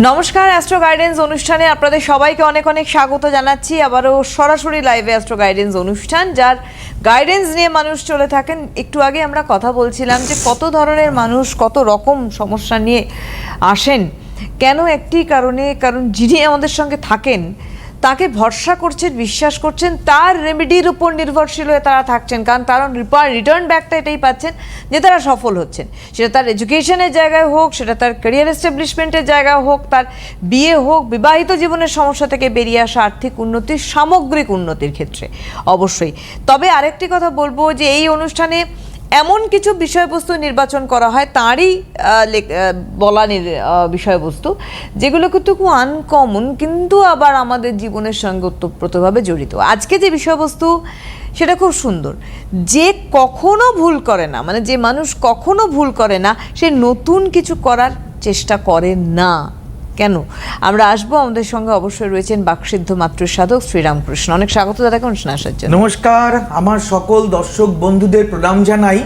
নমস্কার astro guidance অনুষ্ঠানে আপনাদের সবাইকে অনেক অনেক স্বাগত জানাচ্ছি। আবারও সরাসরি লাইভে অ্যাস্ট্রো গাইডেন্স অনুষ্ঠান, যার গাইডেন্স নিয়ে মানুষ চলে থাকেন। একটু আগে আমরা কথা বলছিলাম যে কত ধরনের মানুষ, কত রকম সমস্যা নিয়ে আসেন। কেন একটি কারণে? কারণ যিনি আমাদের সঙ্গে থাকেন তাকে ভরসা করছেন, বিশ্বাস করছেন, তার রেমেডির উপর নির্ভরশীল হয়ে তারা থাকছেন। কারণ তারা রিটার্ন ব্যাকটা এটাই পাচ্ছেন যে তারা সফল হচ্ছেন। সেটা তার এডুকেশনের জায়গায় হোক, সেটা তার ক্যারিয়ার এস্টাবলিশমেন্টের জায়গায় হোক, তার বিয়ে হোক, বিবাহিত জীবনের সমস্যা থেকে বেরিয়ে আসা আর্থিক উন্নতির, সামগ্রিক উন্নতির ক্ষেত্রে অবশ্যই। তবে আরেকটি কথা বলব যে এই অনুষ্ঠানে এমন কিছু বিষয়বস্তু নির্বাচন করা হয়, তাঁরই বলা বিষয়বস্তু, যেগুলো কিন্তু খুব আনকমন কিন্তু আবার আমাদের জীবনের সঙ্গে ওতপ্রোতভাবে জড়িত। আজকে যে বিষয়বস্তু, সেটা খুব সুন্দর। যে কখনো ভুল করে না মানে যে মানুষ কখনো ভুল করে না, সে নতুন কিছু করার চেষ্টা করে না। কেন? আমরা আসব, আমাদের সঙ্গে অবশ্যই রয়েছেন বাকসিদ্ধ মাতৃ সাধক শ্রীরামকৃষ্ণ। অনেক স্বাগত দাদাকে অনুষ্ঠানে আসার জন্য? নমস্কার, আমার সকল দর্শক বন্ধুদের প্রণাম জানাই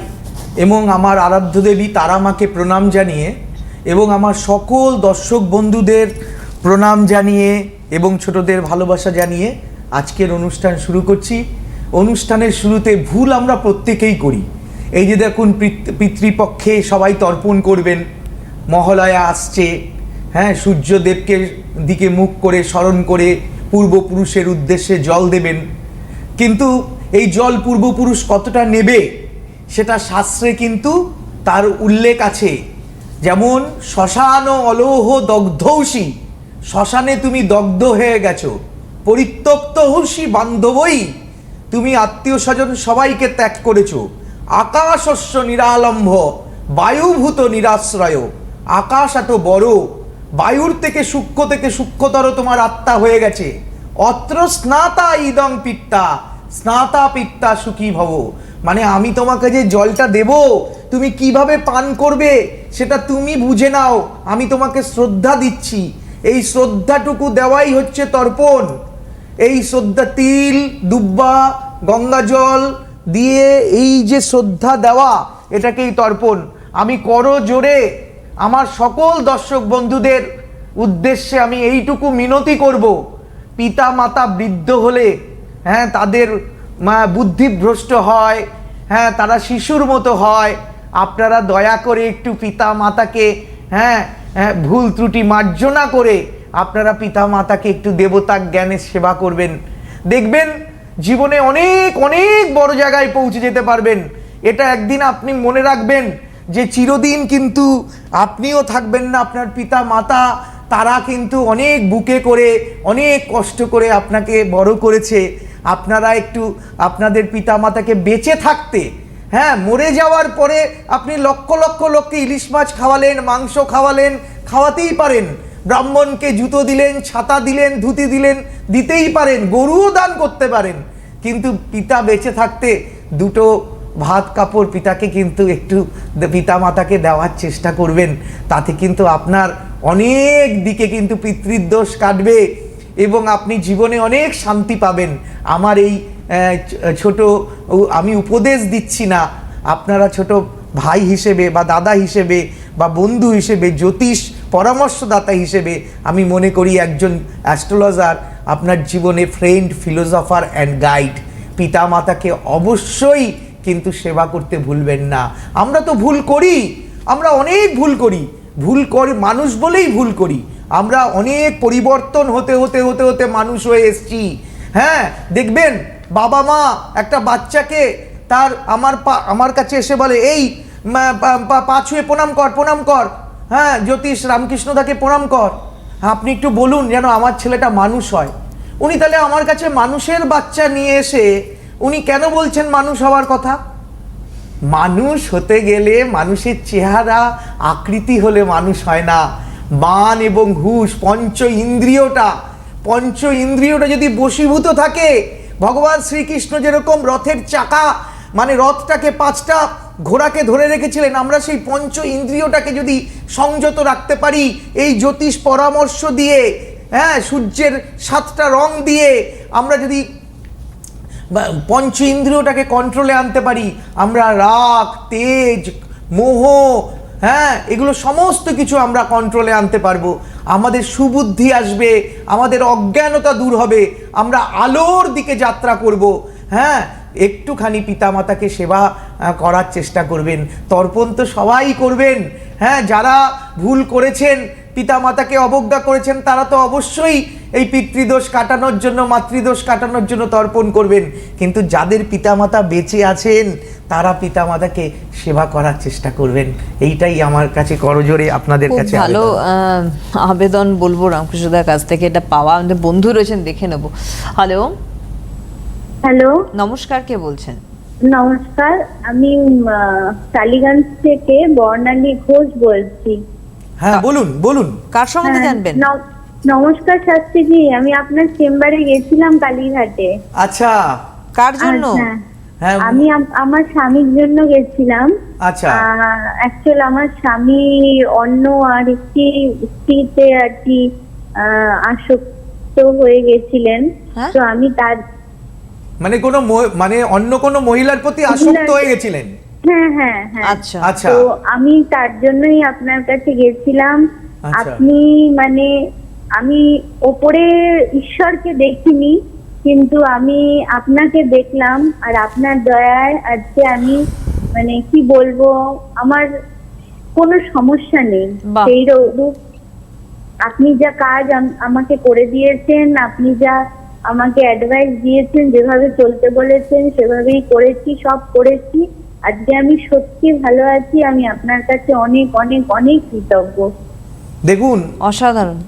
এবং আমার আরাধ্য দেবী তারা মাকে প্রণাম জানিয়ে এবং আমার সকল দর্শক বন্ধুদের প্রণাম জানিয়ে এবং ছোটদের ভালোবাসা জানিয়ে আজকের অনুষ্ঠান শুরু করছি। অনুষ্ঠানের শুরুতে ভুল আমরা প্রত্যেকেই করি। এই যে দেখুন, পিত- পিতৃপক্ষে সবাই তর্পণ করবেন, মহালয়া আসছে হ্যাঁ সূর্যদেবকে দিকে মুখ করে, স্মরণ করে, পূর্বপুরুষের উদ্দেশ্যে জল দেবেন। কিন্তু এই জল পূর্বপুরুষ কতটা নেবে, সেটা শাস্ত্রে কিন্তু তার উল্লেখ আছে। যেমন, শ্মশান অলৌহ দগ্ধৌষি, শ্মশানে তুমি দগ্ধ হয়ে গেছো, পরিত্যক্ত হুসি বান্ধবই, তুমি আত্মীয় স্বজন সবাইকে ত্যাগ করেছ, আকাশস্য নিরালম্ভ, বায়ুভূত নিরাশ্রয়, আকাশ এত বড় বায়ুর থেকে সূক্ষ্ম থেকে সূক্ষ্মতর তোমার আত্মা হয়ে গেছে। অত্র স্নাতা ইদং পিত্তা, স্নাতা পিত্তা সুখী ভব। মানে আমি তোমাকে যে জলটা দেব, তুমি কীভাবে পান করবে সেটা তুমি বুঝে নাও, আমি তোমাকে শ্রদ্ধা দিচ্ছি। এই শ্রদ্ধাটুকু দেওয়াই হচ্ছে তর্পণ। এই শ্রদ্ধা তিল, দুব্বা, গঙ্গা জল দিয়ে এই যে শ্রদ্ধা দেওয়া, এটাকেই তর্পণ। আমি করো জোরে আমার সকল দর্শক বন্ধুদের উদ্দেশ্যে আমি এইটুকু মিনতি করব। পিতা মাতা বৃদ্ধ হলে হ্যাঁ তাদের বুদ্ধিভ্রষ্ট হয় হ্যাঁ তারা শিশুর মতো হয়, আপনারা দয়া করে একটু পিতা মাতাকে হ্যাঁ হ্যাঁ ভুল ত্রুটি মার্জনা করে আপনারা পিতা মাতাকে একটু দেবতা জ্ঞানের সেবা করবেন। দেখবেন জীবনে অনেক অনেক বড় জায়গায় পৌঁছে যেতে পারবেন। এটা একদিন আপনি মনে রাখবেন যে চিরদিন কিন্তু আপনিও থাকবেন না, আপনার পিতা, মাতা, তারা কিন্তু অনেক বুকে করে, অনেক কষ্ট করে আপনাকে বড় করেছে। আপনারা একটু আপনাদের পিতা মাতাকে বেঁচে থাকতে হ্যাঁ মরে যাওয়ার পরে আপনি লক্ষ লক্ষ লোককে ইলিশ মাছ খাওয়ালেন, মাংস খাওয়ালেন, খাওয়াতেই পারেন। ব্রাহ্মণকে জুতো দিলেন, ছাতা দিলেন, ধুতি দিলেন, দিতেই পারেন, গরুও দান করতে পারেন। কিন্তু পিতা বেঁচে থাকতে দুটো ভাত কাপড় পিতাকে কিন্তু একটু পিতা মাতাকে দেওয়ার চেষ্টা করবেন। তাতে কিন্তু আপনার অনেক দিকে কিন্তু পিতৃদোষ কাটবে এবং আপনি জীবনে অনেক শান্তি পাবেন। আমার এই ছোট আমি উপদেশ দিচ্ছি না। আপনারা ছোট ভাই হিসেবে বা দাদা হিসেবে বা বন্ধু হিসেবে, জ্যোতিষ পরামর্শদাতা হিসেবে আমি মনে করি একজন অ্যাস্ট্রোলজার আপনার জীবনে ফ্রেন্ড, ফিলোসফার অ্যান্ড গাইড। পিতা মাতাকে অবশ্যই কিন্তু সেবা করতে ভুলবেন না। আমরা তো ভুল করি, আমরা অনেক ভুল করি। ভুল করি, মানুষ বলেই ভুল করি। আমরা অনেক পরিবর্তন হতে হতে হতে হতে মানুষ হয়ে এসছি। হ্যাঁ দেখবেন বাবা মা একটা বাচ্চাকে তার আমার পা, আমার কাছে এসে বলে, এই পা- ছুঁয়ে প্রণাম কর প্রণাম কর। হ্যাঁ জ্যোতিষ রামকৃষ্ণ রামকৃষ্ণদাকে প্রণাম কর। আপনি একটু বলুন যেন আমার ছেলেটা মানুষ হয়। উনি তাহলে আমার কাছে মানুষের বাচ্চা নিয়ে এসে উনি কেন বলছেন মানুষ হওয়ার কথা? মানুষ হতে গেলে মানুষের চেহারা আকৃতি হলে মানুষ হয় না। মান এবং হুশ পঞ্চ ইন্দ্রিয়টা পঞ্চ ইন্দ্রিয়টা যদি বশীভূত থাকে, ভগবান শ্রীকৃষ্ণ যেরকম রথের চাকা মানে রথটাকে পাঁচটা ঘোড়াকে ধরে রেখেছিলেন, আমরা সেই পঞ্চ ইন্দ্রিয়টাকে যদি সংযত রাখতে পারি, এই জ্যোতিষ পরামর্শ দিয়ে হ্যাঁ সূর্যের সাতটা রং দিয়ে, আমরা যদি পঞ্চ ইন্দ্রিয়টাকে কন্ট্রোলে আনতে পারি। আমরা রাগ, তেজ, মোহ হ্যাঁ এগুলো সমস্ত কিছু আমরা কন্ট্রোলে আনতে পারব। আমাদের সুবুদ্ধি আসবে, আমাদের অজ্ঞানতা দূর হবে, আমরা আলোর দিকে যাত্রা করব। হ্যাঁ একটুখানি পিতামাতাকে সেবা করার চেষ্টা করবেন, তর্পণ তো সবাই করবেন। হ্যাঁ যারা ভুল করেছেন পিতামাতাকে অবজ্ঞা করেছেন তারা তো অবশ্যই এই পিতৃদোষ কাটানোর জন্য মাতৃদোষ কাটানোর জন্য তর্পণ করবেন। কিন্তু যাদের পিতামাতা বেঁচে আছেন তারা পিতামাতাকে সেবা করার চেষ্টা করবেন। এইটাই আমার কাছে করজোরে আপনাদের কাছে ভালো আবেদন। আহ, আবেদন বলব রামকৃষ্ণদার কাছ থেকে এটা পাওয়া আমাদের বন্ধু রয়েছেন দেখে নেব। হ্যালো হ্যালো নমস্কার কে বলছেন? নমস্কার আমি আহ, টালিগঞ্জ থেকে বর্ণালী ঘোষ বলছি। হ্যাঁ বলুন বলুন। কার সম্বন্ধে হ্যাঁ, জানবেন? নমস্কার শাস্ত্রীজি আমি আপনার চেম্বারে গেছিলাম কালীঘাটে। আচ্ছা। কার জন্য? আচ্ছা। হ্যাঁ আমি আমার স্বামীর জন্য গেছিলাম। আচ্ছা। অ্যাকচুয়াল আমার স্বামী অন্য আর একটি স্ত্রীতে আর কি আহ, আসক্ত হয়ে গেছিলেন। হ্যাঁ? তো আমি তার মানে কোনো ম- মানে অন্য কোনো মহিলার প্রতি আসক্ত হয়ে গেছিলেন? হ্যাঁ হ্যাঁ হ্যাঁ। আচ্ছা। আচ্ছা। তো আমি তার জন্যই আপনার কাছে গেছিলাম। আচ্ছা। আপনি মানে আমি ওপরে ঈশ্বরকে দেখিনি কিন্তু আমি আপনাকে দেখলাম আর আপনার দয়ায় আজকে আমি মানে কি বলব আমার কোনো সমস্যা নেই। বাহ। সেই রূপ আপনি যা কাজ আম- আমাকে করে দিয়েছেন আপনি যা আমাকে অ্যাডভাইস দিয়েছেন যেভাবে চলতে বলেছেন সেভাবেই করেছি সব করেছি। আজকে আমি সত্যি ভালো আছি আমি আপনার কাছে অনেক অনেক অনেক কৃতজ্ঞ। দেখুন অসাধারণ।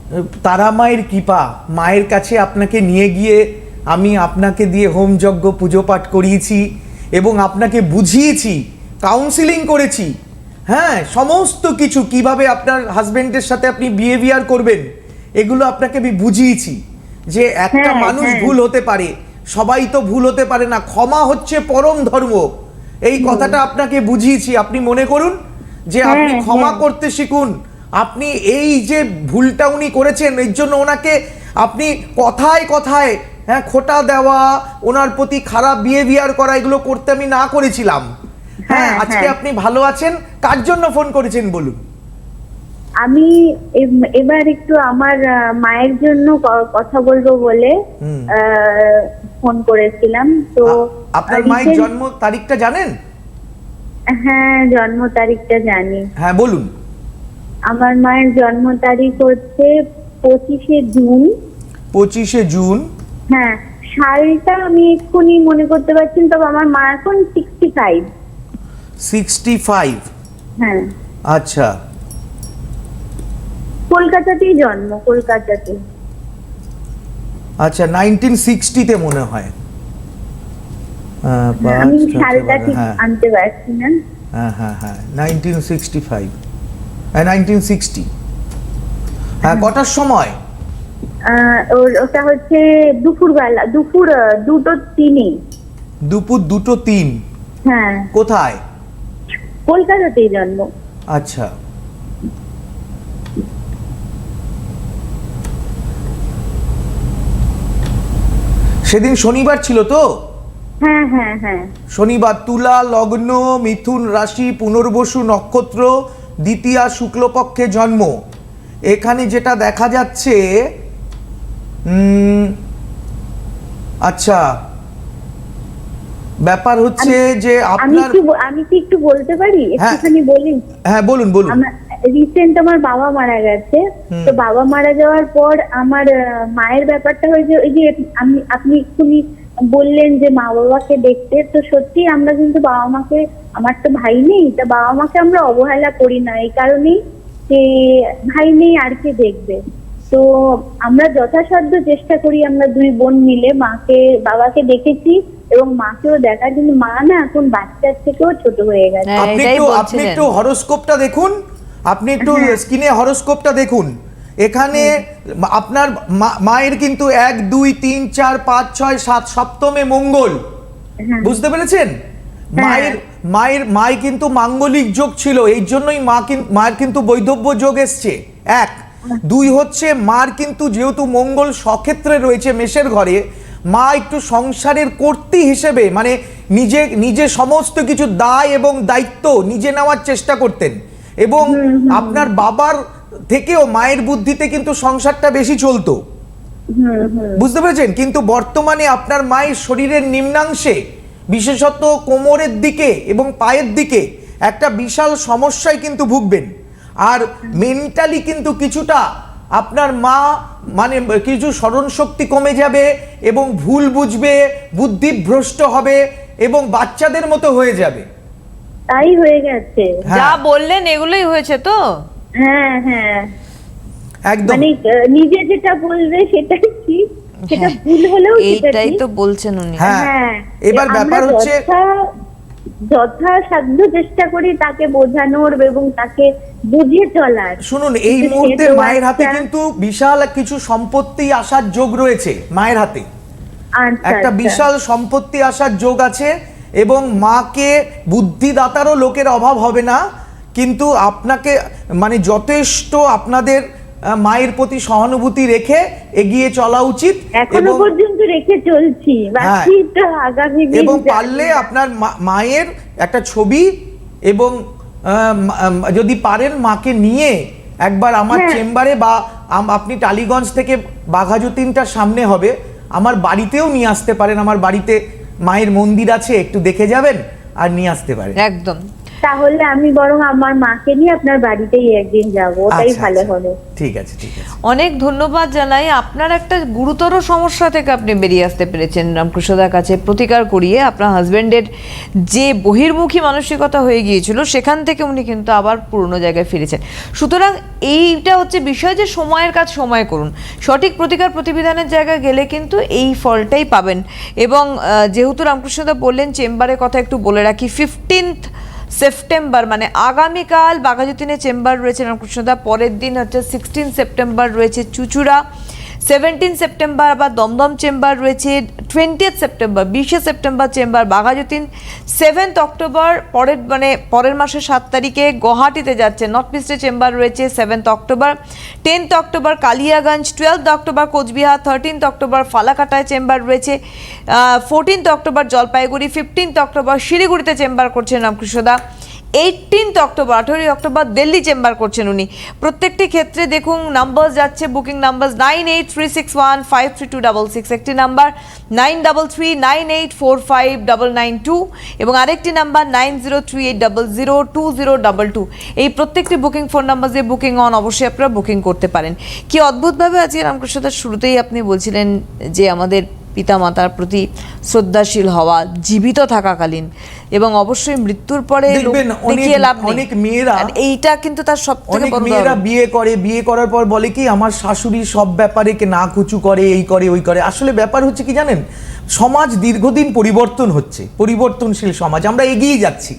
তারা মায়ের কৃপা মায়ের কাছে আপনাকে নিয়ে গিয়ে আমি আপনাকে দিয়ে হোম যজ্ঞ পুজো পাঠ করিয়েছি এবং আপনাকে বুঝিয়েছি কাউন্সিলিং করেছি। হ্যাঁ সমস্ত কিছু কীভাবে আপনার হাজবেন্ডের সাথে আপনি বিহেভিয়ার করবেন এগুলো আপনাকে আমি বুঝিয়েছি যে একটা হ্যাঁ, মানুষ হ্যাঁ। ভুল হতে পারে সবাই তো ভুল হতে পারে না ক্ষমা হচ্ছে পরম ধর্ম। এই কথাটা আপনাকে বুঝিয়েছি। আপনি মনে করুন যে আপনি হ্যাঁ, ক্ষমা হ্যাঁ। করতে শিখুন। আপনি এই যে ভুলটা উনি করেছেন এর জন্য ওনাকে আপনি কথায় কথায় হ্যাঁ খোটা দেওয়া ওনার প্রতি খারাপ বিহেভিয়ার করা এগুলো করতে আমি না করেছিলাম। হ্যাঁ হ্যাঁ, আজকে হ্যাঁ। আপনি ভালো আছেন। কার জন্য ফোন করেছেন বলুন? আমি এবার একটু আমার মায়ের জন্য কথা বলব বলে আহ, ফোন করেছিলাম তো আপনার মায়ের জন্ম তারিখটা জানেন? হ্যাঁ জন্ম তারিখটা জানি। হ্যাঁ বলুন। আমার মায়ের জন্ম তারিখ হচ্ছে পঁচিশে জুন। পঁচিশে জুন। হ্যাঁ সালটা আমি এক্ষুনি মনে করতে পারছি তবে আমার মা এখন সিক্সটি ফাইভ সিক্সটি ফাইভ হ্যাঁ। আচ্ছা। কলকাতাতেই জন্ম কলকাতাতে। আচ্ছা নাইনটিন সিক্সটিতে মনে হয়। হ্যাঁ। হ্যাঁ হ্যাঁ হ্যাঁ নাইনটিন সিক্সটি ফাইভ হ্যাঁ নাইনটিন সিক্সটি হ্যাঁ কটার সময়? ওটা হচ্ছে দুপুর বেলা দুপুর দুটো তিনই দুপুর দুটো তিন। হ্যাঁ। কোথায়? কলকাতাতেই জন্ম। আচ্ছা। সেদিন শনিবার ছিল তো? হ্যাঁ হ্যাঁ হ্যাঁ। শনিবার তুলা লগ্ন মিথুন রাশি পুনর্বসু নক্ষত্র দ্বিতীয়া শুক্লপক্ষে জন্ম। এখানে যেটা দেখা যাচ্ছে আচ্ছা ব্যাপার হচ্ছে যে আপনার আমি কি একটু বলতে পারি? হ্যাঁ। একটুখানি বলি হ্যাঁ বলুন বলুন। রিসেন্ট আমার বাবা মারা গেছে। তো বাবা মারা যাওয়ার পর আমার মায়ের ব্যাপারটা হয়েছে ওই যে আমি আপনি এক্ষুনি বললেন যে মা বাবাকে দেখতে। তো সত্যি আমরা কিন্তু বাবা মাকে আমার তো ভাই নেই তা বাবা মাকে আমরা অবহেলা করি না। এই কারণেই যে ভাই নেই আর কে দেখবে। তো আমরা যথাসাধ্য চেষ্টা করি আমরা দুই বোন মিলে মাকে বাবাকে দেখেছি এবং মাকেও দেখা কিন্তু মা না এখন বাচ্চার থেকেও ছোট হয়ে গেছে। হ্যাঁ, আপনি একটু হরোস্কোপটা দেখুন। আপনি একটু হ্যাঁ। স্ক্রিনে হরোস্কোপটা দেখুন। এখানে আপনার মায়ের কিন্তু এক দুই তিন চার পাঁচ ছয় সাত সপ্তমে মঙ্গল। হ্যাঁ। বুঝতে পেরেছেন? মায়ের মায়ের মায়ের কিন্তু মাঙ্গলিক যোগ ছিল এই জন্যই মা কিন- মায়ের কিন্তু বৈধব্য যোগ এসছে। এক দুই হচ্ছে মার কিন্তু যেহেতু মঙ্গল সক্ষেত্রে রয়েছে মেষের ঘরে মা একটু সংসারের কর্তী হিসেবে মানে নিজে নিজে সমস্ত কিছু দায় এবং দায়িত্ব নিজে নেওয়ার চেষ্টা করতেন। এবং আপনার বাবার থেকেও মায়ের বুদ্ধিতে কিন্তু সংসারটা বেশি চলতো। বুঝতে পেরেছেন? কিন্তু বর্তমানে আপনার মায়ের শরীরের নিম্নাংশে বিশেষত কোমরের দিকে এবং পায়ের দিকে একটা বিশাল সমস্যায় কিন্তু ভুগবেন। আর মেন্টালি কিন্তু কিছুটা আপনার মা মানে কিছু স্মরণ শক্তি কমে যাবে এবং ভুল বুঝবে বুদ্ধিভ্রষ্ট হবে এবং বাচ্চাদের মতো হয়ে যাবে। তাই হয়ে গেছে। হ্যাঁ। যা বললেন এগুলোই হয়েছে তো? হ্যাঁ হ্যাঁ। একদম। মানে নিজে যেটা বলবে সেটাই ঠিক সেটা হ্যাঁ। ভুল হলেও এইটাই তো বলছেন উনি। হ্যাঁ হ্যাঁ। এবার ব্যাপার হচ্ছে যথাসাধ্য চেষ্টা করি তাকে বোঝানোর এবং তাকে বুঝিয়ে চলার। শুনুন এই মুহূর্তে মায়ের হাতে কিন্তু বিশাল কিছু সম্পত্তি আসার যোগ রয়েছে মায়ের হাতে। আচ্ছা, একটা আচ্ছা। বিশাল সম্পত্তি আসার যোগ আছে এবং মাকে বুদ্ধিদাতারও লোকের অভাব হবে না কিন্তু আপনাকে মানে যথেষ্ট আপনাদের মায়ের প্রতি সহানুভূতি রেখে এগিয়ে চলা উচিত এখনও এবং পর্যন্ত রেখে চলছি এবং পারলে আপনার মায়ের একটা ছবি এবং যদি পারেন মাকে নিয়ে একবার আমার হ্যাঁ। চেম্বারে বা আপনি টালিগঞ্জ থেকে বাঘাযতীনটার সামনে হবে আমার বাড়িতেও নিয়ে আসতে পারেন আমার বাড়িতে মায়ের মন্দির আছে একটু দেখে যাবেন আর নিয়ে আসতে পারেন। একদম। তাহলে আমি বরং আমার মাকে নিয়ে আপনার বাড়িতেই একদিন যাব ওটাই আচ্ছা, ভালো আচ্ছা। হবে। ঠিক আছে ঠিক আছে। অনেক ধন্যবাদ জানাই। আপনার একটা গুরুতর সমস্যা থেকে আপনি বেরিয়ে আসতে পেরেছেন রামকৃষ্ণদার কাছে প্রতিকার করিয়ে। আপনার হাজবেন্ডের যে বহির্মুখী মানসিকতা হয়ে গিয়েছিল সেখান থেকে উনি কিন্তু আবার পুরনো জায়গায় ফিরেছেন। সুতরাং এইটা হচ্ছে বিষয় যে সময়ের কাজ সময় করুন। সঠিক প্রতিকার প্রতিবিধানের জায়গায় গেলে কিন্তু এই ফলটাই পাবেন। এবং যেহেতু রামকৃষ্ণদা বললেন চেম্বারের কথা একটু বলে রাখি ফিফটিন্থ সেপ্টেম্বর মানে আগামীকাল বাঘাযতীনের চেম্বার রয়েছে রামকৃষ্ণদা পরের দিন হচ্ছে সিক্সটিন সেপ্টেম্বর রয়েছে চুচুড়া। সেভেন্টিন সেপ্টেম্বর আবার দমদম চেম্বার রয়েছে টোয়েন্টিয়েথ সেপ্টেম্বর, বিশে September chamber Baghajatin seventh October, পরের মানে পরের মাসের সাত তারিখে গুয়াহাটিতে যাচ্ছে নর্থ ইস্টে চেম্বার রয়েছে seventh October tenth October Kaliaganj twelfth October Coochbehar thirteenth October ফালাকাটায় chamber রয়েছে fourteenth October Jalpaiguri fifteenth October শিলিগুড়িতে চেম্বার করছেন রামকৃষ্ণদা এইটিনথ অক্টোবর আঠেরোই অক্টোবর দিল্লি চেম্বার করছেন উনি। প্রত্যেকটি ক্ষেত্রে দেখুন নাম্বার যাচ্ছে booking number nine eight three six one five three two double six একটি number nine double three nine eight four five double nine two এবং আরেকটি number nine zero three eight double zero two zero double two এই প্রত্যেকটি booking phone number দিয়ে booking on অবশ্যই আপনারা booking করতে পারেন। কি অদ্ভুতভাবে আজকে রামকৃষ্ণদার শুরুতেই আপনি বলছিলেন যে আমাদের পিতামাতার প্রতি শ্রদ্ধাশীল হওয়া জীবিত থাকাকালীন এবং অবশ্যই মৃত্যুর পরে অনেক- দেখিয়ে লাভ অনেক মেয়েরা- এইটা কিন্তু তার সব থেকে অনেক বড় মেয়েরা বিয়ে করে বিয়ে করার পর বলে কি আমার শাশুড়ি সব ব্যাপারে কে না কুচু করে এই করে ওই করে। আসলে ব্যাপার হচ্ছে কি জানেন সমাজ দীর্ঘদিন পরিবর্তন হচ্ছে পরিবর্তনশীল সমাজ আমরা এগিয়ে যাচ্ছি।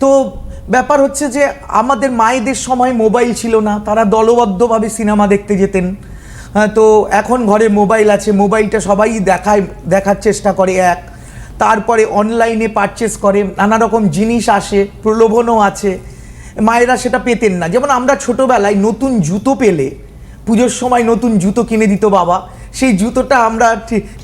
তো ব্যাপার হচ্ছে যে আমাদের মায়েদের সময় মোবাইল ছিল না তারা দলবদ্ধভাবে সিনেমা দেখতে যেতেন। তো এখন ঘরে মোবাইল আছে মোবাইলটা সবাই দেখায় দেখার চেষ্টা করে এক। তারপরে অনলাইনে পারচেস করে নানা রকম জিনিস আসে প্রলোভনও আছে। মায়েরা সেটা পেতেন না। যেমন আমরা ছোটবেলায় নতুন জুতো পেলে পুজোর সময় নতুন জুতো কিনে দিত বাবা। সেই জুতোটা আমরা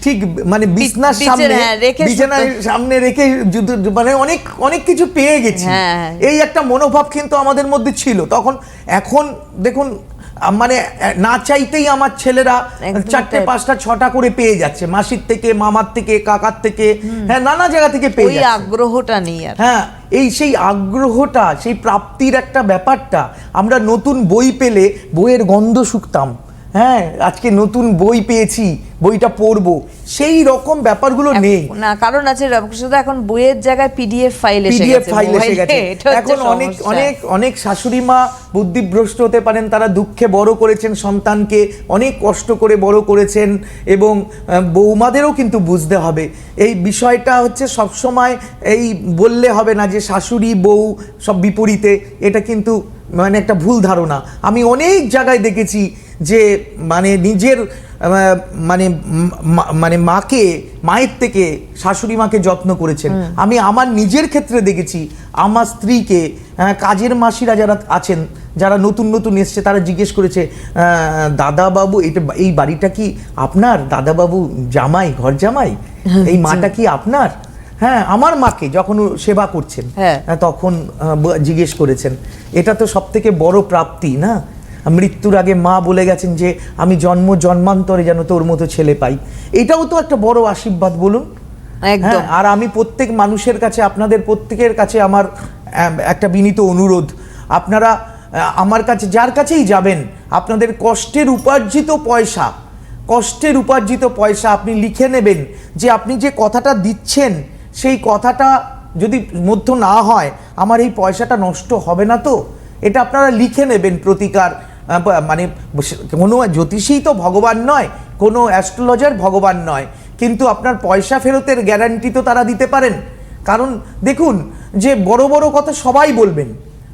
ঠিক মানে বিছনার বিছানা, সামনে হ্যাঁ, বিছানার সামনে রেখে জুতো মানে অনেক অনেক কিছু পেয়ে গেছি। হ্যাঁ, হ্যাঁ। এই একটা মনোভাব কিন্তু আমাদের মধ্যে ছিল। তখন এখন দেখুন মানে না চাইতেই আমার ছেলেরা চারটে পাঁচটা ছটা করে পেয়ে যাচ্ছে। মাসির থেকে মামার থেকে কাকার থেকে হ্যাঁ নানা জায়গা থেকে পেয়ে যাচ্ছে। আগ্রহটা নেই হ্যাঁ এই সেই আগ্রহটা সেই প্রাপ্তির একটা ব্যাপারটা আমরা নতুন বই পেলে বইয়ের গন্ধ শুকতাম। হ্যাঁ আজকে নতুন বই পেয়েছি বইটা পড়ব। সেই রকম ব্যাপারগুলো নেই। না কারণ আছে রামকৃষ্ণদা এখন বইয়ের জায়গায় পিডিএফ ফাইল এসে পিডিএফ ফাইল এসে গেছে। এখন অনেক অনেক অনেক শাশুড়ি মা বুদ্ধিভ্রষ্ট হতে পারেন তারা দুঃখে বড় করেছেন সন্তানকে অনেক কষ্ট করে বড় করেছেন এবং বৌমাদেরও কিন্তু বুঝতে হবে। এই বিষয়টা হচ্ছে সবসময় এই বললে হবে না যে শাশুড়ি বউ সব বিপরীতে এটা কিন্তু মানে একটা ভুল ধারণা। আমি অনেক জায়গায় দেখেছি যে মানে নিজের মানে মানে মাকে মায়ের থেকে শাশুড়ি মাকে যত্ন করেছেন। আমি আমার নিজের ক্ষেত্রে দেখেছি আমার স্ত্রীকে কাজের মাসিরা যারা আছেন যারা নতুন নতুন এসছে তারা জিজ্ঞেস করেছে দাদা বাবু এটা এই বাড়িটা কি আপনার? দাদা বাবু জামাই ঘর জামাই? এই মাটা কি আপনার? হ্যাঁ আমার মাকে যখন সেবা করছেন হ্যাঁ। হ্যাঁ, তখন জিজ্ঞেস করেছেন। এটা তো সব থেকে বড় প্রাপ্তি না? মৃত্যুর আগে মা বলে গেছেন যে আমি জন্ম জন্মান্তরে যেন তোর মতো ছেলে পাই। এটাও তো একটা বড় আশীর্বাদ বলুন। একদম। হ্যাঁ, আর আমি প্রত্যেক মানুষের কাছে আপনাদের প্রত্যেকের কাছে আমার একটা বিনীত অনুরোধ। আপনারা আমার কাছে যার কাছেই যাবেন আপনাদের কষ্টের উপার্জিত পয়সা কষ্টের উপার্জিত পয়সা আপনি লিখে নেবেন যে আপনি যে কথাটা দিচ্ছেন সেই কথাটা যদি মধ্য না হয় আমার এই পয়সাটা নষ্ট হবে না তো? এটা আপনারা লিখে নেবেন প্রতিকার। মানে কোনো জ্যোতিষী তো ভগবান নয়, কোনো অ্যাস্ট্রোলজার ভগবান নয়। কিন্তু আপনার পয়সা ফেরতের গ্যারান্টি তো তারা দিতে পারেন। কারণ দেখুন, যে বড় বড় কথা সবাই বলবেন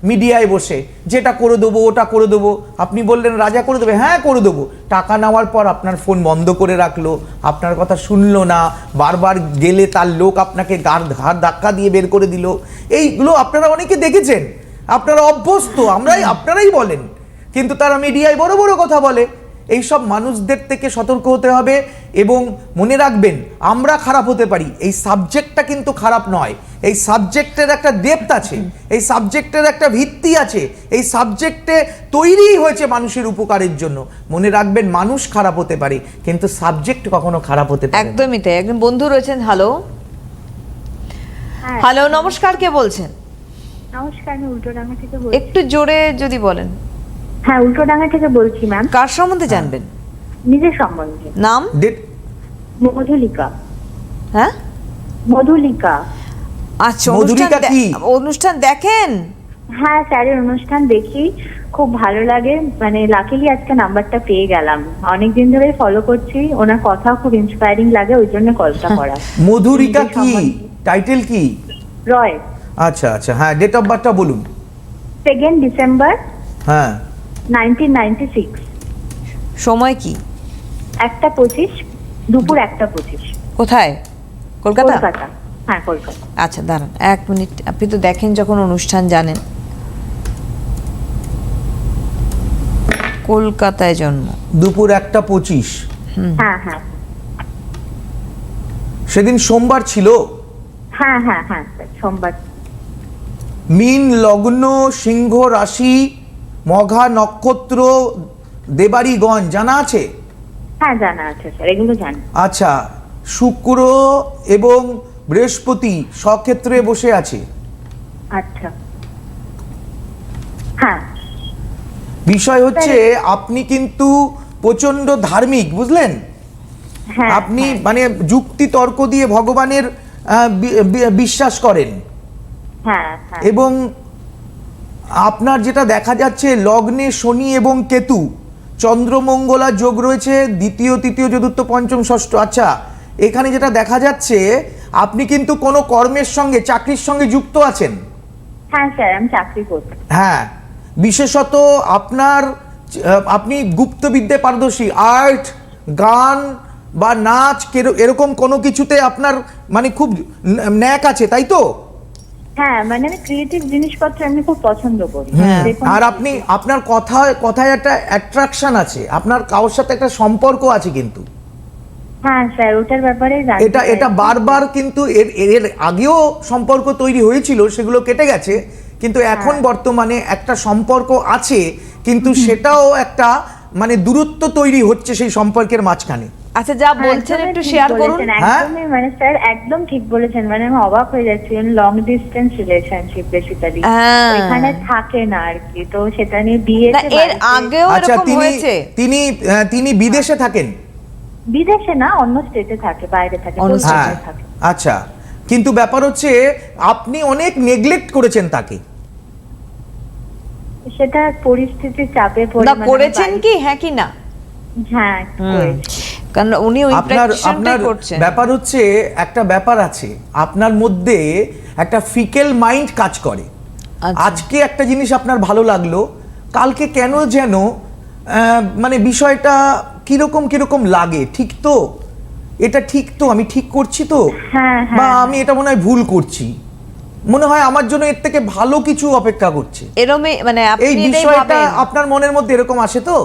মিডিয়ায় বসে, যেটা করে দেবো, ওটা করে দেবো। আপনি বললেন, রাজা করে দেবে। হ্যাঁ করে দেবো। টাকা নেওয়ার পর আপনার ফোন বন্ধ করে রাখল, আপনার কথা শুনলো না, বারবার গেলে তার লোক আপনাকে গার ঘাড় ধাক্কা দিয়ে বের করে দিল। এইগুলো আপনারা অনেকে দেখেছেন। আপনারা অভ্যস্ত, আমরাই, আপনারাই বলেন। কিন্তু তারা মিডিয়ায় বড় বড় কথা বলে। এই সব মানুষদের থেকে সতর্ক হতে হবে এবং মনে রাখবেন আমরা খারাপ হতে পারি। এই সাবজেক্টটা কিন্তু খারাপ নয়। এই সাবজেক্টের একটা ডেপথ আছে এই সাবজেক্টের একটা ভিত্তি আছে এই সাবজেক্টে তৈরিই হয়েছে মানুষের উপকারের জন্য। মনে রাখবেন মানুষ খারাপ হতে পারে কিন্তু সাবজেক্ট কখনো খারাপ হতে পারে একদমই তাই। একজন বন্ধু রয়েছেন হ্যালো হ্যাঁ। হ্যালো নমস্কার কে বলছেন? নমস্কার আমি উল্টোডাঙ্গা থেকে বলছি। একটু জোরে যদি বলেন। হ্যাঁ উল্টোডাঙ্গা থেকে বলছি ম্যাম কার সম্বন্ধে জানবেন? নিজের সম্বন্ধে। নাম? মধুলিকা। হ্যাঁ? মধুলিকা। আচ্ছা অনুষ্ঠান কি? অনুষ্ঠান দেখেন? হ্যাঁ স্যারের অনুষ্ঠান দেখি। খুব ভালো লাগে। মানে লাকিলি আজকে নাম্বারটা পেয়ে গেলাম। অনেকদিন ধরে ফলো করছি। ওনার কথা খুব ইন্সপায়ারিং লাগে ওই জন্য কলটা করা। মধুরিকা কি? টাইটেল কি? রয়। আচ্ছা আচ্ছা। হ্যাঁ ডেট অফ বার্থটা বলুন। সেকেন্ড ডিসেম্বর হ্যাঁ। সময় কি? একটা পঁচিশ দুপুর একটা পঁচিশ। কোথায়? কলকাতা? কলকাতা। হ্যাঁ কলকাতা। আচ্ছা দাঁড়ান এক মিনিট। আপনি তো দেখেন যখন অনুষ্ঠান জানেন। কলকাতায় জন্ম। দুপুর একটা পঁচিশ। হ্যাঁ হ্যাঁ। সেদিন সোমবার ছিল? হ্যাঁ হ্যাঁ হ্যাঁ সোমবার। মিন লগ্ন সিংহ রাশি মঘা নক্ষত্র দেবাড়িগঞ্জ জানা আছে? হ্যাঁ জানা আছে স্যার এগুলো জানি। আচ্ছা শুক্র এবং বৃহস্পতি সক্ষেত্রে বসে আছে? আচ্ছা। হ্যাঁ। বিষয় হচ্ছে আপনি কিন্তু প্রচণ্ড ধার্মিক বুঝলেন? হ্যাঁ আপনি হ্যাঁ, মানে যুক্তি তর্ক দিয়ে ভগবানের বিশ্বাস করেন। এবং আপনার যেটা দেখা যাচ্ছে লগ্নে শনি এবং কেতু। চন্দ্রমঙ্গলা যোগ রয়েছে দ্বিতীয় তৃতীয় চতুর্থ পঞ্চম ষষ্ঠ। আচ্ছা এখানে যেটা দেখা যাচ্ছে আপনি কিন্তু কোনো কর্মের সঙ্গে চাকরির সঙ্গে যুক্ত আছেন? হ্যাঁ স্যার আমি চাকরি করছি। হ্যাঁ বিশেষত আপনার আপনি গুপ্তবিদ্যায় পারদর্শী আর্ট গান বা নাচ এরকম কোনো কিছুতে আপনার মানে খুব ন্যাক আছে তাই তো? হ্যাঁ মানে আমি ক্রিয়েটিভ জিনিসপত্র আমি খুব পছন্দ করি। আর আপনি আপনার কথায় কথায় একটা অ্যাট্রাকশন আছে। আপনার কারোর সাথে একটা সম্পর্ক আছে কিন্তু। হ্যাঁ স্যার ওটার ব্যাপারে এটা এটা বারবার কিন্তু এর এর আগেও সম্পর্ক তৈরি হয়েছিল সেগুলো কেটে গেছে। কিন্তু এখন হ্যাঁ। বর্তমানে একটা সম্পর্ক আছে কিন্তু সেটাও একটা মানে দূরত্ব তৈরি হচ্ছে সেই সম্পর্কের মাঝখানে। আচ্ছা যা হ্যাঁ, বলছেন একটু শেয়ার করুন। হ্যাঁ? একদমই মানে স্যার একদম ঠিক বলেছেন মানে আমি অবাক হয়ে যাচ্ছি লং ডিস্টেন্স রিলেশনশিপ বেসিক্যালি হ্যাঁ। এখানে থাকে না আর কি তো সেটা নিয়ে বিয়ে এর আগেও আচ্ছা এরকম তিনি হয়েছে। তিনি আহ, তিনি বিদেশে থাকেন? বিদেশে না অন্য স্টেটে থাকে বাইরে থাকে অন্য হ্যাঁ থাকে। আচ্ছা। কিন্তু ব্যাপার হচ্ছে আপনি অনেক নেগলেক্ট করেছেন তাকে। সেটা পরিস্থিতির চাপে পড়ে না মানে করেছেন কি? হ্যাঁ কি না? হ্যাঁ কারণ উনি ওই আপনার আপনার ব্যাপার হচ্ছে একটা ব্যাপার আছে। আপনার মধ্যে একটা ফিকেল মাইন্ড কাজ করে। আচ্ছা। আজকে একটা জিনিস আপনার ভালো লাগল কালকে কেন যেন আহ, মানে বিষয়টা কীরকম কীরকম লাগে? ঠিক তো? এটা ঠিক তো? আমি ঠিক করছি তো? হ্যাঁ, হ্যাঁ, বা হ্যাঁ। আমি এটা মনে হয় ভুল করছি। মনে হয় আমার জন্য এর থেকে ভালো কিছু অপেক্ষা করছে। এরমই মানে আপনি এই বিষয়টা আপনার মনের মধ্যে এরকম আসে তো?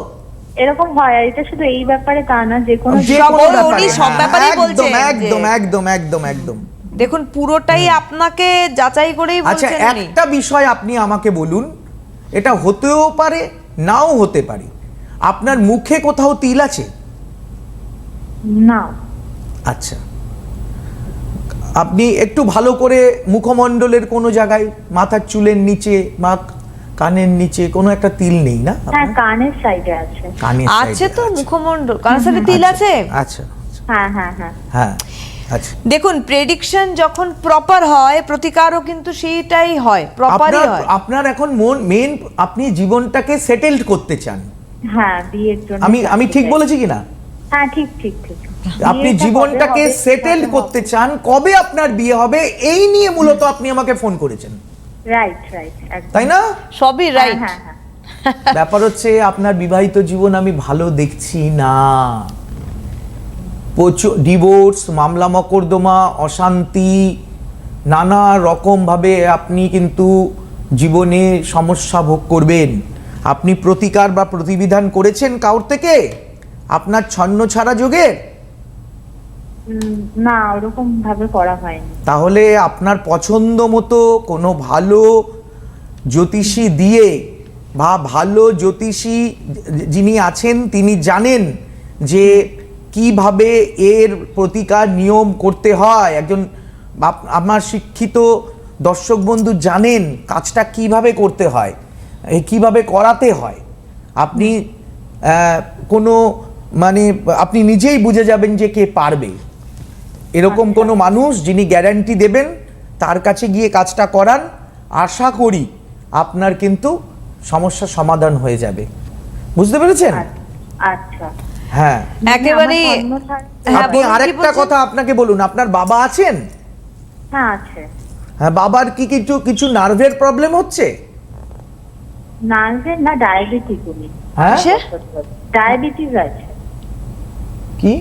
এরকম হয় এটা শুধু এই ব্যাপারে তা না যে কোনো যে সব- উনি সব ব্যাপারেই একদম একদম একদম একদম একদম। দেখুন পুরোটাই আপনাকে যাচাই করেই আচ্ছা একটা বিষয় আপনি আমাকে বলুন এটা হতেও পারে নাও হতে পারে। আপনার মুখে কোথাও তিল আছে? না। আচ্ছা। আপনি একটু ভালো করে মুখমণ্ডলের কোনো জায়গায় মাথার চুলের নিচে বা কানের নিচে কোনো একটা তিল নেই না হ্যাঁ কানের সাইডে আছে। কানের আছে তো। মুখমণ্ডল। কারণ সাথে তিল আছে। আচ্ছা হ্যাঁ হ্যাঁ হ্যাঁ। হ্যাঁ আচ্ছা দেখুন প্রেডিকশন যখন প্রপার হয় প্রতিকারও কিন্তু সেইটাই হয় প্রপারই আপনার হয়। আপনার এখন মন মেন আপনি জীবনটাকে সেটেলড করতে চান। হ্যাঁ বিয়ের জন্য আমি আমি ঠিক। বলেছি কিনা? হ্যাঁ ঠিক ঠিক ঠিক। আপনি জীবনটাকে সেটেল করতে চান? কবে আপনার বিয়ে হবে? এই নিয়ে মূলত আপনি আমাকে ফোন করেছেন। রাইট রাইট তাই না? সবই রাইট হ্যাঁ হ্যাঁ। ব্যাপার হচ্ছে আপনার বিবাহিত জীবন আমি ভালো দেখছি না। প্রচুর ডিভোর্স মামলা মকদ্দমা অশান্তি নানা রকমভাবে আপনি কিন্তু জীবনে সমস্যা ভোগ করবেন। আপনি প্রতিকার বা প্রতিবিধান করেছেন কাউর থেকে? আপনার ছন্ন ছাড়া যোগের? উম, না ওরকম ভাবে করা হয়নি। তাহলে আপনার পছন্দ মতো কোনো ভালো জ্যোতিষী দিয়ে বা ভালো জ্যোতিষী যিনি আছেন তিনি জানেন যে কীভাবে এর প্রতিকার নিয়ম করতে হয়। একজন আমার শিক্ষিত দর্শক বন্ধু জানেন কাজটা কীভাবে করতে হয় কীভাবে করাতে হয়। আপনি কোনো মানে আপনি নিজেই বুঝে যাবেন যে কে পারবে। এরকম কোনো মানুষ যিনি গ্যারান্টি দেবেন তার কাছে গিয়ে কাজটা করান আশা করি আপনার কিন্তু সমস্যার সমাধান হয়ে যাবে। বুঝতে পেরেছেন? আচ্ছা। হ্যাঁ। ছাড়া- হ্যাঁ, আপনি আরেকটা কথা আপনাকে বলুন আপনার বাবা আছেন? হ্যাঁ আছে। হ্যাঁ বাবার কি কিছু কিছু নার্ভের প্রবলেম হচ্ছে? নার্ভের না ডায়াবেটিস উনি হ্যাঁ? ডায়াবেটিস আছে। কি?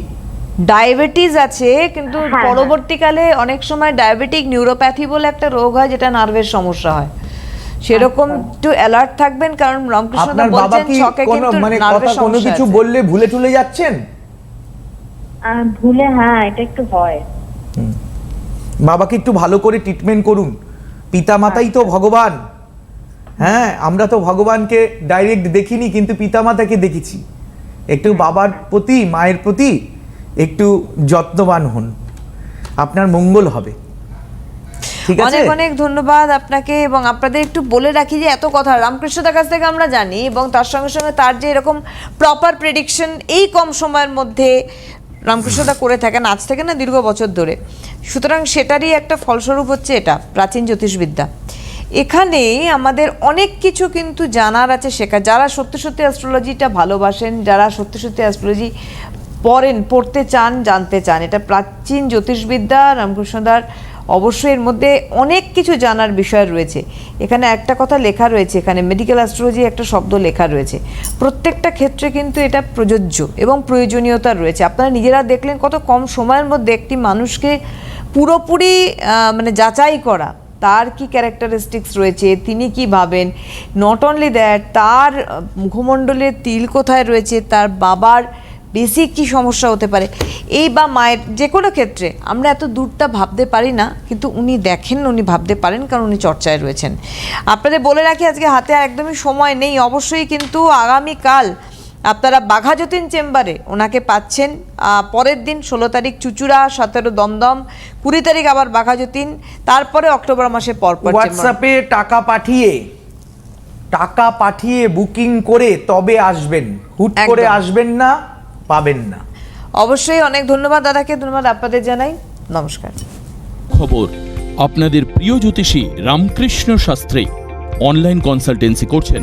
ডায়াবেটিস আছে কিন্তু হ্যাঁ, হ্যাঁ। পরবর্তীকালে অনেক সময় ডায়াবেটিক নিউরোপ্যাথি বলে একটা রোগ হয় যেটা নার্ভের সমস্যা হয়। সেরকম একটু অ্যালার্ট থাকবেন কারণ রামকৃষ্ণ আপনার বাবা বলছেন কি ছকে কোনো কিন্তু মানে কথা কোনো কিছু বললে ভুলে টুলে যাচ্ছেন? ভুলে হ্যাঁ এটা একটু হয়। বাবাকে একটু ভালো করে ট্রিটমেন্ট করুন? পিতা মাতাই তো ভগবান। হ্যাঁ আমরা তো ভগবানকে ডাইরেক্ট দেখিনি কিন্তু পিতামাতাকে দেখেছি। একটু বাবার প্রতি মায়ের প্রতি একটু যত্নবান হন। আপনার মঙ্গল হবে। অনেক অনেক ধন্যবাদ আপনাকে এবং আপনাদের একটু বলে রাখি যে এত কথা রামকৃষ্ণদার কাছ থেকে আমরা জানি এবং তার সঙ্গে সঙ্গে তার যে এরকম প্রপার প্রেডিকশন এই কম সময়ের মধ্যে রামকৃষ্ণদা করে থাকেন আজ থেকে না দীর্ঘ বছর ধরে। সুতরাং সেটারই একটা ফলস্বরূপ হচ্ছে এটা প্রাচীন জ্যোতিষবিদ্যা। এখানে আমাদের অনেক কিছু কিন্তু জানার আছে শেখা যারা সত্যি সত্যি অ্যাস্ট্রোলজিটা ভালোবাসেন, যারা সত্যি সত্যি অ্যাস্ট্রোলজি পড়েন, পড়তে চান, জানতে চান, এটা প্রাচীন জ্যোতিষবিদ্যা, রামকৃষ্ণদার অবশ্যই এর মধ্যে অনেক কিছু জানার বিষয় রয়েছে। এখানে একটা কথা লেখা রয়েছে, এখানে মেডিকেল অ্যাস্ট্রোলজি একটা শব্দ লেখা রয়েছে। প্রত্যেকটা ক্ষেত্রে কিন্তু এটা প্রযোজ্য এবং প্রয়োজনীয়তা রয়েছে। আপনারা নিজেরা দেখলেন কত কম সময়ের মধ্যে একটি মানুষকে পুরোপুরি মানে যাচাই করা তার কি ক্যারেক্টারিস্টিক্স রয়েছে, তিনি কি ভাবেন? নট অনলি দ্যাট তার মুখমণ্ডলের তিল কোথায় রয়েছে, তার বাবার বেসিক কি সমস্যা হতে পারে? এই বা মায়ের যে কোনো ক্ষেত্রে, আমরা এত দূরটা ভাবতে পারি না, কিন্তু উনি দেখেন, উনি ভাবতে পারেন, কারণ উনি চর্চায় রয়েছেন। আপনাদের বলে রাখি, আজকে হাতে একদমই সময় নেই। অবশ্যই কিন্তু আগামীকাল আপনারা বাঘাযতীন চেম্বারে ওনাকে পাচ্ছেন। পরের দিন ষোলো তারিখ চুচুড়া সতেরো দমদম কুড়ি তারিখ আবার বাঘাযতীন তারপরে অক্টোবর মাসে পরপর চেম্বার। হোয়াটসঅ্যাপে টাকা পাঠিয়ে টাকা পাঠিয়ে বুকিং করে তবে আসবেন। হুট করে আসবেন না পাবেন না। অবশ্যই অনেক ধন্যবাদ দাদাকে ধন্যবাদ আপনাদের জানাই। নমস্কার। খবর আপনাদের প্রিয় জ্যোতিষী রামকৃষ্ণ শাস্ত্রী অনলাইন কনসালটেন্সি করছেন।